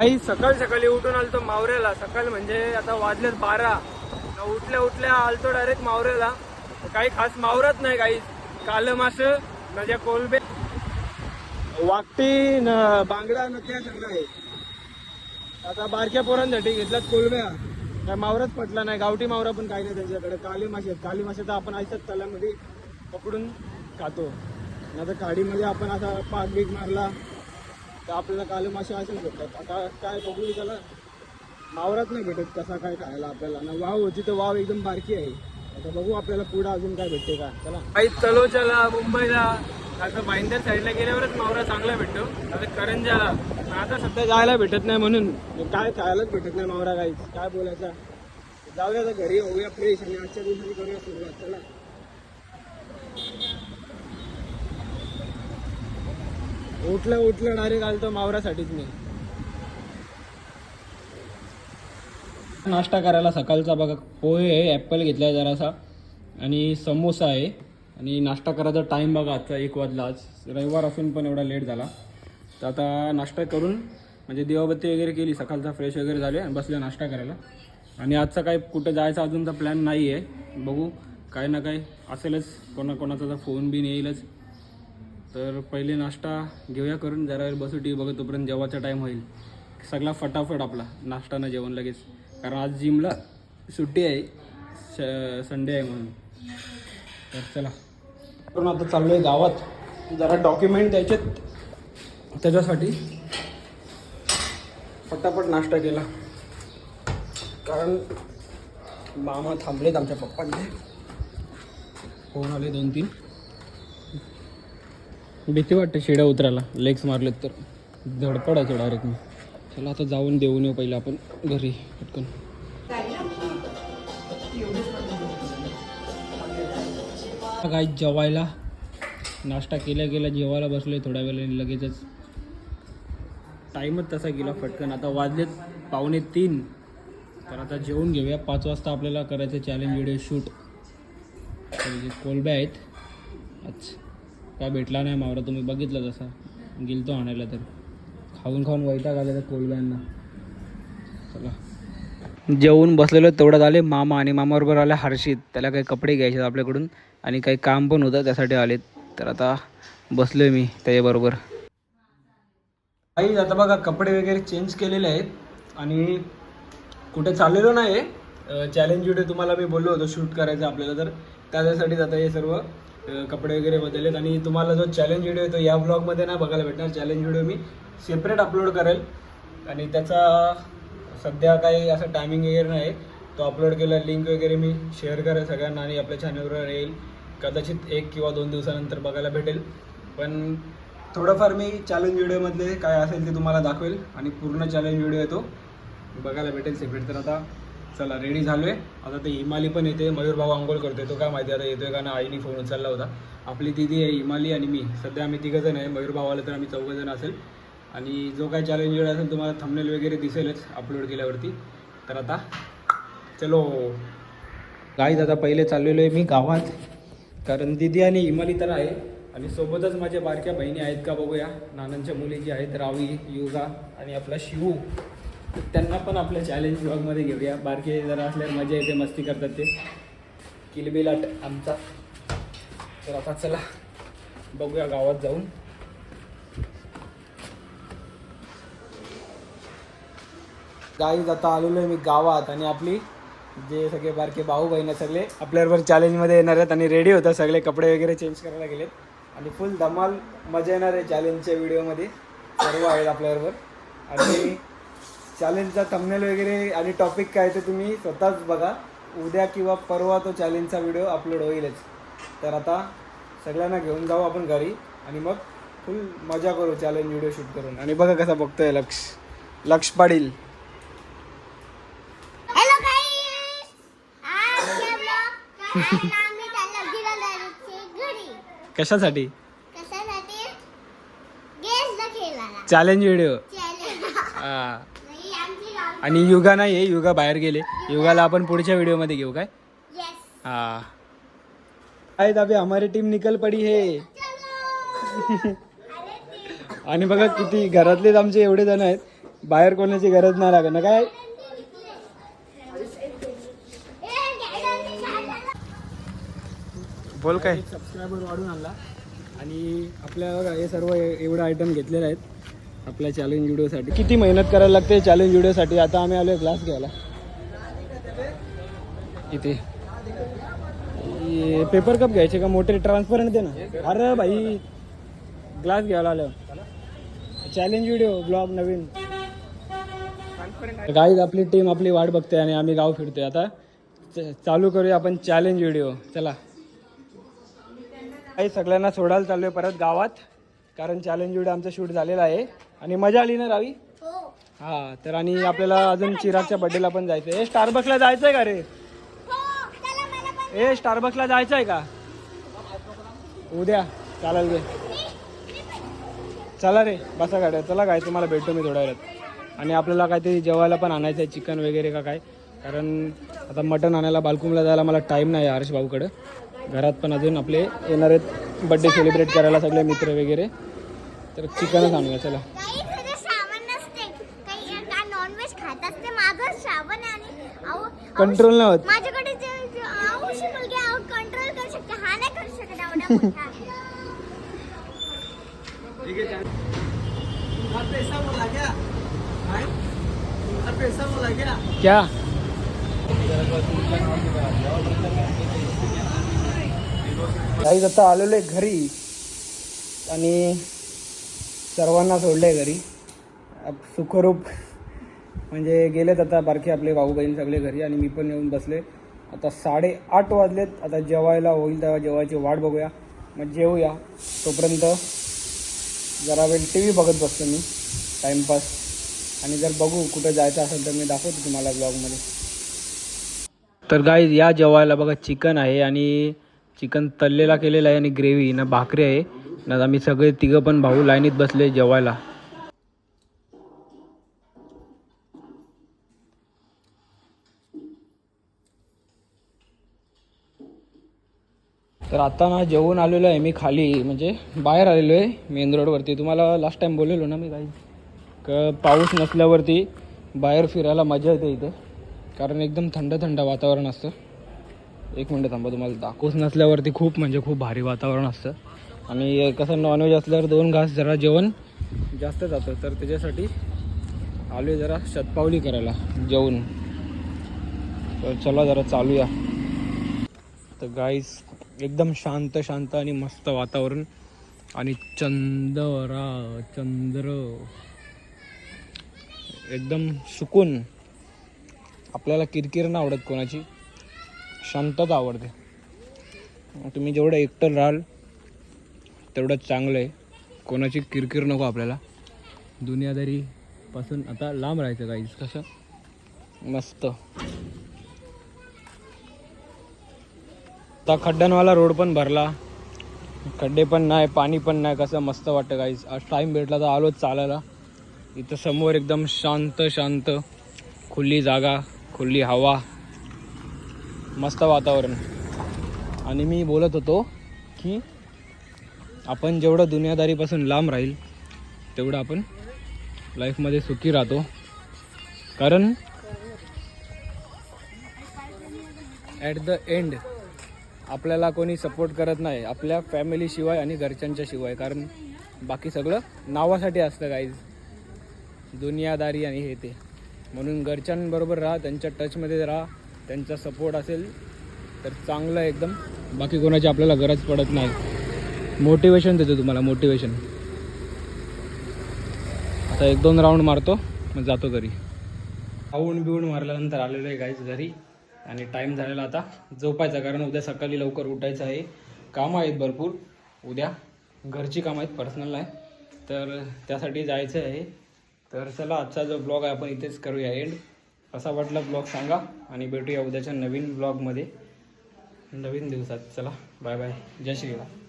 काही सकाळ सकाळी उठून आलतो मावऱ्याला. सकाळ म्हणजे आता वाजलेत बारा. उठल्या उठल्या आलतो डायरेक्ट मावऱ्याला. काही खास मावरत नाही काही. काल मास माझ्या कोलबे. वाकटी न बांगडा नक्या सगळं आहे आता बारक्या पोरांसाठी घेतल्यात कोलब्या. काय मावरच पटला नाही. गावठी मावरा पण काही नाही त्यांच्याकडे. काली मासे आहेत. काली मासे तर आपण ऐकत तलामध्ये पकडून खातो. नाही तर काडीमध्ये आपण असा पाक बीक मारला. तर आपल्याला काले मासे असेच भेटतात. आता काय बघू त्याला मावरात नाही भेटत कसा काय खायला आपल्याला. ना वाव होती तर वाव एकदम बारकी आहे. आता बघू आपल्याला पुढं अजून काय भेटते का? चला. काही तलोच्याला मुंबईला आता भाईंदर साईडला गेल्यावरच मावरा चांगला भेटतो. आता करंजाला आता सध्या जायला भेटत नाही म्हणून. काय खायलाच भेटत नाही मावरा काही काय बोलायचं? जाऊया आता घरी होऊया फ्रेश आणि आजच्या दिवसाची करूया सुरुवात. चला. उठलं उठलं डायरेक्ट आलतो मावरासाठीच मी. नाश्ता करायला सकाळचा बघा. पोहे आहे ॲपल घेतलाय जरासा. आणि समोसा आहे. आणि नाश्ता करायचा टाईम बघा आजचा एक वाजला आज. रविवार असून पण एवढा लेट झाला. तर आता नाश्ता करून म्हणजे दिवाबत्ती वगैरे केली सकाळचा फ्रेश वगैरे झाले आणि बसले नाश्ता करायला. आणि आजचा काही कुठं जायचा अजूनचा प्लॅन नाही आहे बघू काय ना काय असेलच. कोणाकोणाचा तर फोन बिन येईलच. तर पहिले नाश्ता घेऊया करून जरा वेळ बसू टी बघत तोपर्यंत जेवायचा टाईम होईल. सगळा फटाफट आपला नाश्ता ना जेवण लगेच. कारण आज जिमला सुट्टी आहे स संडे आहे म्हणून. तर चला. पण आता चाललो आहे गावात. जरा डॉक्युमेंट द्यायचेत. त्याच्यासाठी फटाफट नाश्ता केला. कारण मामा थांबलेत आमच्या पप्पांचे. फोन आले दोन तीन भीती वाटते शिड्या उतरायला. लेग्स मारलेत तर. धडपडायचं डायरेक्ट मी चला आता जाऊन देऊन येऊ पहिले आपण घरी पटकन. काय जेवायला. नाश्ता केल्या गेला जेवायला बसले थोड्या वेळाने लगेचच. टाईमच तसा गेला फटकन आता वाजलेत पावणे तीन. तर आता जेवून घेऊया. पाच वाजता आपल्याला करायचं चॅलेंज व्हिडिओ शूट जे कोलब्या आहेत. अच्छा काय भेटला नाही मावरा? तुम्ही बघितलं तसा. गेलतो आणायला तर. खाऊन खाऊन वैताग आला तर कोलब्यांना चला. जेवून बसलेलो तेवढ्यात आले मामा आणि मामाबरोबर आले हर्षित. त्याला काही कपडे घ्यायचे आहेत आपल्याकडून आणि काही काम पण होतं त्यासाठी आलेत. तर आता बसलोय मी त्याच्याबरोबर. काही आता बघा कपडे वगैरे चेंज केलेले आहेत आणि कुठे चाललेलो नाही चॅलेंज व्हिडिओ तुम्हाला मी बोललो होतो शूट करायचं आपल्याला तर. त्याच्यासाठीच आता हे सर्व कपडे वगैरे बदललेत. आणि तुम्हाला जो चॅलेंज व्हिडिओ आहे तो या ब्लॉगमध्ये ना बघायला भेटणार. चॅलेंज व्हिडिओ मी सेपरेट अपलोड करेल. आणि त्याचा सध्या काही असं टायमिंग वगैरे नाही. तो अपलोड केला लिंक वगैरे मी शेअर करेल सगळ्यांना आणि आपल्या चॅनलवर येईल. कदाचित एक किंवा दोन दिवसानंतर बघायला भेटेल. पण थोडंफार मी चॅलेंज व्हिडिओमधले काय असेल ते तुम्हाला दाखवेल. आणि पूर्ण चॅलेंज व्हिडिओ येतो. बघायला भेटेल सेपरेट तर आता चला रेडी झालो आहे आता ते हिमाली पण येते. मयूर भाऊ आंघोळ करतोय. तो काय माहिती आता येतोय का ना आईने फोन उचलला होता. आपली दिदी आहे हिमाली आणि मी. सध्या आम्ही तिघंजण आहे. मयूर भाऊ आले तर आम्ही चौघंजण असेल. आणि जो काय चॅलेंज असेल तुम्हाला थंबनेल वगैरे दिसेलच अपलोड केल्यावरती. तर आता चलो. गाईज आता पहिले चाललेलो आहे मी गावात. कारण दिदी आणि हिमाली तर आहे. आणि सोबतच माझ्या बारक्या बहिणी आहेत का बघूया. नानांच्या मुली जी आहेत रावी युगा आणि आपला शिवू. तर त्यांना पण आपल्या चॅलेंज ब्लॉगमध्ये घेऊया. बारके जरा असल्यावर मजा येते मस्ती करतात ते. किलबिलाट आमचा. तर आता चला बघूया गावात जाऊन. गाईज आता आलेलो आहे मी गावात आणि आपली जे सगळे बारके भाऊ बहिणी सगळे आपल्याबरोबर चॅलेंजमध्ये येणार आहेत आणि रेडी होतात सगळे कपडे वगैरे चेंज करायला गेलेत. आणि फुल धमाल मजा येणार आहे चॅलेंजच्या व्हिडिओमध्ये सर्व आहेत आपल्याबरोबर. आणि चॅलेंजचा थंबनेल वगैरे आणि टॉपिक काय ते तुम्ही स्वतःच बघा. उद्या किंवा परवा तो चॅलेंजचा व्हिडिओ अपलोड होईलच. तर आता सगळ्यांना घेऊन जाऊ आपण घरी आणि मग फुल मजा करू चॅलेंज व्हिडिओ शूट करून. आणि बघा कसा बघतोय लक्ष. लक्ष पाडील. हॅलो गाईस आज आपलं काय आम्ही त्याला गिरवलं घरी कशासाठी कशासाठी गेस खेळायला चॅलेंज व्हिडिओ चॅलेंज हा ही आमची गाव आणि युगा नाही आहे युगा बाहेर गेले. युगाला आपण पुढच्या व्हिडिओमध्ये घेऊ काय? येस हा. काय दाबे हमारी टीम निकल पडी है. आणि बघा किती घरातलेच आमचे एवढे जण आहेत. बाहेर कोणाची गरज नाही लागत ना काय? बोल काय? सबस्क्रायबर वाढून आणला. आणि आपल्या बघा हे सर्व एवढं आयटम घेतलेले आहेत. आपल्या चॅलेंज व्हिडिओसाठी किती मेहनत करायला लागते चॅलेंज व्हिडिओसाठी आता आम्ही आलो ग्लास घ्यायला. इथे. पेपर कप घ्यायचे का? मोठे ट्रान्सपरंट दे ना अरे भाई ग्लास घ्यायला आलं. चॅलेंज व्हिडिओ ब्लॉग नवीन. गाईज आपली टीम आपली वाट बघते आणि आम्ही गाव फिरतोय. आता चालू करूया आपण चॅलेंज व्हिडिओ चला. काही सगळ्यांना सोडायला चाललोय परत गावात कारण चॅलेंज व्हिडिओ आमचा शूट झालेला आहे. आणि मजा आली ना रावी? हो. हा तर आणि आपल्याला अजून चिरागच्या बड्डेला पण जायचं आहे स्टारबक्सला जायचं आहे का रे? हो ए स्टारबक्सला जायचं आहे का? उद्या. चालेल गे चला रे बसा गाड्या चला काय तुम्हाला भेटतो मी थोड्या वेळात. आणि आपल्याला काहीतरी जेवायला पण आणायचं आहे चिकन वगैरे का काय. कारण आता मटण आणायला बालकुमला जायला मला टाईम नाही आहे हर्ष भाऊकडं. घरात पण अजून आपले येणार आहेत. बड्डे सेलिब्रेट करायला सगळे मित्र वगैरे. तर चिकनच आणूया चला. कंट्रोल नाही होत माझ्याकडे कंट्रोल करू शकते. हा नाही करू शकत एवढा मोठा. क्या? काही आता आलेलो आहे घरी. आणि सर्वांना सोडलंय घरी. आप- सुखरूप. म्हणजे गेलेत आता बारके आपले भाऊ बहीण सगळे घरी आणि मी पण येऊन बसले. आता साडेआठ वाजलेत. आता जेवायला होईल तेव्हा जेवायची वाट बघूया. मग जेवूया. तोपर्यंत जरा वेळ टी व्ही बघत बसतो मी. टाईमपास आणि जर बघू कुठं जायचं असेल तर मी दाखवतो तुम्हाला ब्लॉगमध्ये तर गाईज या जेवायला बघा चिकन आहे आणि चिकन तळलेला केलेला आहे आणि ग्रेव्ही ना भाकरी आहे. ना आम्ही सगळे तिघं पण भाऊ लाईनीत बसले जेवायला. तर आता ना जेवून आलेलो आहे मी खाली म्हणजे बाहेर आलेलो आहे मेन रोडवरती तुम्हाला लास्ट टाईम बोललेलो ना मी काही? क पाऊस नसल्यावरती बाहेर फिरायला मजा येते इथे. कारण एकदम थंड थंड वातावरण असतं. एक मिनटं थांबा तुम्हाला दाखवूच नसल्यावरती खूप म्हणजे खूप भारी वातावरण असतं. आणि कसं नॉनव्हेज असल्यावर दोन घास जरा जेवण जास्त जातं. तर त्याच्यासाठी आलो जरा शतपावली करायला जेवण तर चला जरा चालूया. तर गाईस एकदम शांत शांत आणि मस्त वातावरण. आणि चंदरा चंद्र. एकदम सुकून आपल्याला किरकिर नाही आवडत कोणाची. शांतता आवडते. तुम्ही जेवढं एकटं राहाल तेवढं चांगलं आहे. कोणाची किरकिर नको आपल्याला. दुनियादारीपासून आता लांब राहायचं काहीच कसं? मस्त. आता खड्ड्यांवाला रोड पण भरला. खड्डे पण नाही पाणी पण नाही कसं मस्त वाटतं काहीच आज टाईम भेटला तर आलोच चालायला. इथं समोर एकदम शांत शांत. खुली जागा खुली हवा. मस्त वातावरण. आणि मी बोलत होतो की आपण जेवढं दुनियादारीपासून लांब राहील तेवढं आपण लाईफमध्ये सुखी राहतो. कारण ॲट द एंड आपल्याला कोणी सपोर्ट करत नाही आपल्या फॅमिलीशिवाय आणि घरच्यांच्या शिवाय. कारण बाकी सगळं नावासाठी असतं काहीच दुनियादारी आणि हे ते. म्हणून घरच्यांबरोबर राहा त्यांच्या टचमध्ये राहा त्यांचा सपोर्ट असेल तर चांगलं एकदम. बाकी कोणाची आपल्याला गरज पडत नाही. मोटिवेशन देतो तुम्हाला मोटिवेशन आता एक दोन राऊंड मारतो मग जातो घरी. खाऊन बिवून मारल्यानंतर आलेलो आहे गाईच घरी. आणि टाईम झालेला आता. झोपायचा कारण उद्या सकाळी लवकर उठायचं आहे. कामं आहेत भरपूर. उद्या घरची कामं आहेत पर्सनल नाही. तर त्यासाठी जायचं आहे. तर चला आजचा जो ब्लॉग आहे आपण इथेच करूया एंड कसा वाटला ब्लॉग सांगा. आणि भेटूया उद्याच्या नवीन ब्लॉगमध्ये नवीन दिवसात. चला बाय बाय जय श्रीराम.